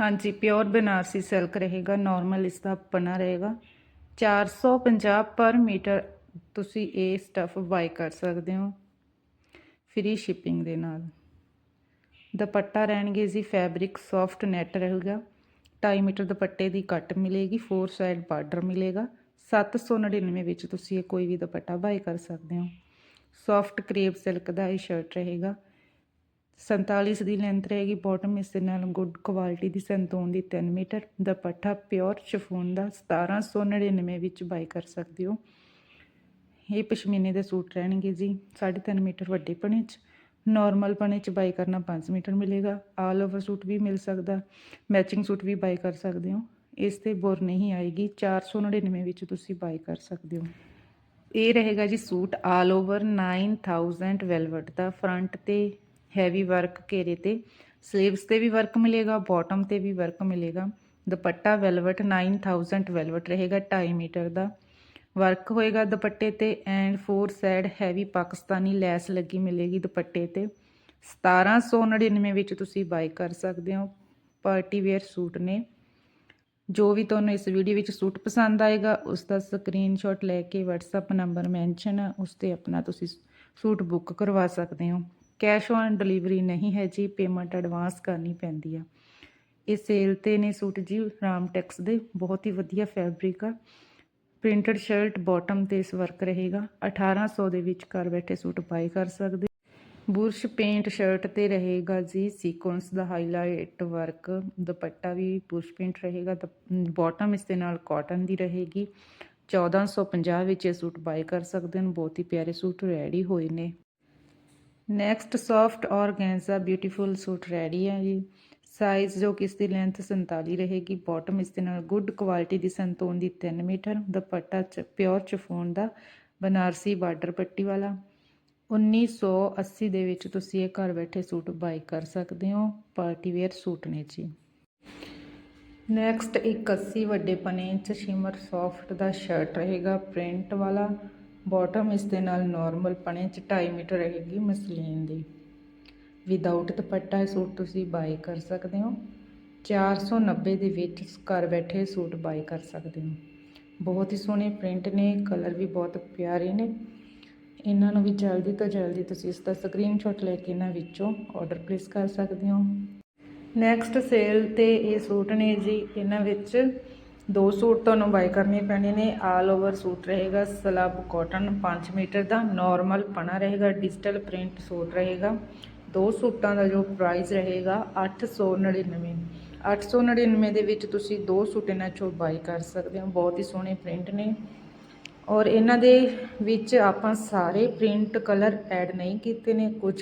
ਹਾਂਜੀ, pure Banarasi silk ਰਹੇਗਾ normal ਇਸ ਦਾ ਪਨਾ ਰਹੇਗਾ 450 ਪਰ ਮੀਟਰ ਤੁਸੀਂ ਇਹ ਸਟਫ ਬਾਈ ਕਰ ਸਕਦੇ ਹੋ। ਫ੍ਰੀ ਸ਼ਿਪਿੰਗ ਦੇ ਨਾਲ। ਦੁਪੱਟਾ ਰਹਿਣਗੇ ਜੀ ਫੈਬਰਿਕ ਸੌਫਟ ਨੈਟ ਰਹੇਗਾ। 2.5 ਮੀਟਰ ਦੁਪੱਟੇ ਦੀ ਕੱਟ ਮਿਲੇਗੀ ਫੋਰ ਸਾਈਡ ਬਾਰਡਰ ਮਿਲੇਗਾ। 799 ਵਿੱਚ ਤੁਸੀਂ ਇਹ ਕੋਈ ਵੀ ਦੁਪੱਟਾ ਬਾਈ ਕਰ ਸਕਦੇ ਹੋ। ਸੌਫਟ ਕਰੇਪ ਸਿਲਕ ਦਾ ਇਹ ਸ਼ਰਟ ਰਹੇਗਾ। 47 ਦੀ ਲੈਂਥ ਰਹੇਗੀ। ਬਾਟਮ ਇਸ ਦੇ ਨਾਲ ਗੁੱਡ ਕੁਆਲਿਟੀ ਦੀ ਸੰਤੂਨ ਦੀ 3 ਮੀਟਰ। ਦੁਪੱਟਾ ਪਿਓਰ ਸ਼ਿਫੋਨ ਦਾ 1799 ਵਿੱਚ ਬਾਈ ਕਰ ਸਕਦੇ ਹੋ। ਇਹ ਪਸ਼ਮੀਨੇ ਦੇ ਸੂਟ ਰਹਿਣਗੇ ਜੀ। 3.5 ਮੀਟਰ ਵੱਡੇ ਪਣੇ 'ਚ। ਨਾਰਮਲ ਪਣੇ 'ਚ ਬਾਈ ਕਰਨਾ 5 ਮੀਟਰ ਮਿਲੇਗਾ। ਆਲ ਓਵਰ ਸੂਟ ਵੀ ਮਿਲ ਸਕਦਾ। ਮੈਚਿੰਗ ਸੂਟ ਵੀ ਬਾਈ ਕਰ ਸਕਦੇ ਹੋ। ਇਸ ਤੇ ਬੁਰ ਨਹੀਂ ਆਏਗੀ। 499 ਵਿੱਚ ਤੁਸੀਂ ਬਾਈ ਕਰ ਸਕਦੇ ਹੋ। ਇਹ ਰਹੇਗਾ ਜੀ ਸੂਟ ਆਲ ਓਵਰ 9000 ਵੈਲਵਟ ਦਾ। ਫਰੰਟ ਤੇ ਹੈਵੀ ਵਰਕ ਘੇਰੇ ਤੇ ਸਲੀਵਸ ਤੇ ਵੀ ਵਰਕ ਮਿਲੇਗਾ ਬਾਟਮ ਤੇ ਵੀ ਵਰਕ ਮਿਲੇਗਾ ਦੁਪੱਟਾ ਵੈਲਵਟ 9000 ਵੈਲਵਟ ਰਹੇਗਾ 2.5 ਮੀਟਰ ਦਾ ਵਰਕ ਹੋਏਗਾ ਦੁਪੱਟੇ ਤੇ and four side heavy Pakistani lace ਲੱਗੀ ਮਿਲੇਗੀ ਦੁਪੱਟੇ ਤੇ 1799 ਵਿੱਚ ਤੁਸੀਂ ਬਾਈ ਕਰ ਸਕਦੇ ਹੋ ਪਾਰਟੀ ਵੇਅਰ ਸੂਟ ਨੇ ਜੋ ਵੀ ਤੁਹਾਨੂੰ ਇਸ ਵੀਡੀਓ ਵਿੱਚ ਸੂਟ ਪਸੰਦ ਆਏਗਾ ਉਸ ਦਾ ਸਕਰੀਨਸ਼ਾਟ ਲੈ ਕੇ WhatsApp ਨੰਬਰ ਮੈਂਸ਼ਨ ਹੈ ਉਸ ਤੇ ਆਪਣਾ ਤੁਸੀਂ ਸੂਟ ਬੁੱਕ ਕਰਵਾ ਸਕਦੇ ਹੋ ਕੈਸ਼ ਔਨ ਡਿਲੀਵਰੀ ਨਹੀਂ ਹੈ ਜੀ, ਪੇਮੈਂਟ ਐਡਵਾਂਸ ਕਰਨੀ ਪੈਂਦੀ ਆ। ਇਹ ਸੇਲ ਤੇ ਨੇ ਸੂਟ ਜੀ, ਰਾਮ ਟੈਕਸ ਦੇ, ਬਹੁਤ ਹੀ ਵਧੀਆ ਫੈਬਰਿਕ ਆ। ਪ੍ਰਿੰਟਡ ਸ਼ਰਟ ਬਾਟਮ ਤੇ ਇਸ ਵਰਕ ਰਹੇਗਾ। 1800 ਦੇ ਵਿੱਚ ਘਰ ਬੈਠੇ ਸੂਟ ਬਾਈ ਕਰ ਸਕਦੇ। ਬੁਰਸ਼ ਪੇਂਟ ਸ਼ਰਟ ਤੇ ਰਹੇਗਾ ਜੀ, ਸੀਕੁਐਂਸ ਦਾ ਹਾਈਲਾਈਟ ਵਰਕ। ਦੁਪੱਟਾ ਵੀ ਬੁਰਸ਼ ਪੇਂਟ ਰਹੇਗਾ ਬਾਟਮ ਇਸ ਦੇ ਨਾਲ ਕਾਟਨ ਦੀ ਰਹੇਗੀ। 1450 ਵਿੱਚ ਇਹ ਸੂਟ ਬਾਈ ਕਰ ਸਕਦੇ ਹਨ, ਬਹੁਤ ਹੀ ਪਿਆਰੇ ਸੂਟ ਰੈਡੀ ਹੋਏ ਨੇ। Next soft organza beautiful suit ready ਹੈ ਜੀ। ਸਾਈਜ਼ ਜੋ ਕਿ ਇਸ ਦੀ ਲੈਂਥ 47 ਰਹੇਗੀ ਬਾਟਮ ਇਸ ਦੇ ਨਾਲ ਗੁੱਡ ਕੁਆਲਿਟੀ ਦੀ ਸੰਤੂਨ ਦੀ 3 ਮੀਟਰ, ਦੁਪੱਟਾ ਚ ਪਿਓਰ ਚਫੋਨ ਦਾ, ਬਨਾਰਸੀ ਬਾਰਡਰ ਪੱਟੀ ਵਾਲਾ। 1980 ਦੇ ਵਿੱਚ ਤੁਸੀਂ ਇਹ ਘਰ ਬੈਠੇ ਸੂਟ ਬਾਈ ਕਰ ਸਕਦੇ ਹੋ ਪਾਰਟੀ ਵੇਅਰ ਸੂਟ ਨੇ ਜੀ। ਨੈਕਸਟ ਇੱਕ 80 ਵੱਡੇ ਪਨੇ ਚ ਸ਼ਿਮਰ ਸੌਫਟ ਦਾ ਸ਼ਰਟ ਰਹੇਗਾ ਪ੍ਰਿੰਟ ਵਾਲਾ। ਬਾਟਮ ਇਸ ਦੇ ਨਾਲ ਨਾਰਮਲ ਪਣੇ ਚ 2.5 ਮੀਟਰ ਰਹੇਗੀ ਮਸਲੀਨ ਦੀ। ਵਿਦਆਊਟ ਦੁਪੱਟਾ ਇਹ ਸੂਟ ਤੁਸੀਂ ਬਾਈ ਕਰ ਸਕਦੇ ਹੋ। 490 ਦੇ ਵਿੱਚ ਘਰ ਬੈਠੇ ਸੂਟ ਬਾਈ ਕਰ ਸਕਦੇ ਹੋ। ਬਹੁਤ ਹੀ ਸੋਹਣੇ ਪ੍ਰਿੰਟ ਨੇ ਕਲਰ ਵੀ ਬਹੁਤ ਪਿਆਰੇ ਨੇ। ਇਹਨਾਂ ਨੂੰ ਵੀ ਜਲਦੀ ਤੋਂ ਜਲਦੀ ਤੁਸੀਂ ਇਸ ਦਾ ਸਕਰੀਨਸ਼ਾਟ ਲੈ ਕੇ ਇਹਨਾਂ ਵਿੱਚੋਂ ਆਰਡਰ ਪਲੇਸ ਕਰ ਸਕਦੇ ਹੋ। ਨੈਕਸਟ ਸੇਲ ਤੇ ਇਹ ਸੂਟ ਨੇ ਜੀ, ਇਹਨਾਂ ਵਿੱਚ ਦੋ ਸੂਟ ਤੁਹਾਨੂੰ ਬਾਈ ਕਰਨੇ ਪੈਣੇ ਨੇ ਆਲ ਓਵਰ ਸੂਟ ਰਹੇਗਾ, ਸਲਬ ਕਾਟਨ 5 ਮੀਟਰ ਦਾ ਨਾਰਮਲ ਪਣਾ ਰਹੇਗਾ ਡਿਜੀਟਲ ਪ੍ਰਿੰਟ ਸੂਟ ਰਹੇਗਾ। ਦੋ ਸੂਟਾਂ ਦਾ ਜੋ ਪ੍ਰਾਈਸ ਰਹੇਗਾ 899 899 ਦੇ ਵਿੱਚ ਤੁਸੀਂ ਦੋ ਸੂਟ ਇਹਨਾਂ ਚੋਂ ਬਾਈ ਕਰ ਸਕਦੇ ਹੋ, ਬਹੁਤ ਹੀ ਸੋਹਣੇ ਪ੍ਰਿੰਟ ਨੇ। ਔਰ ਇਹਨਾਂ ਦੇ ਵਿੱਚ ਆਪਾਂ ਸਾਰੇ ਪ੍ਰਿੰਟ ਕਲਰ ਐਡ ਨਹੀਂ ਕੀਤੇ ਨੇ, ਕੁਝ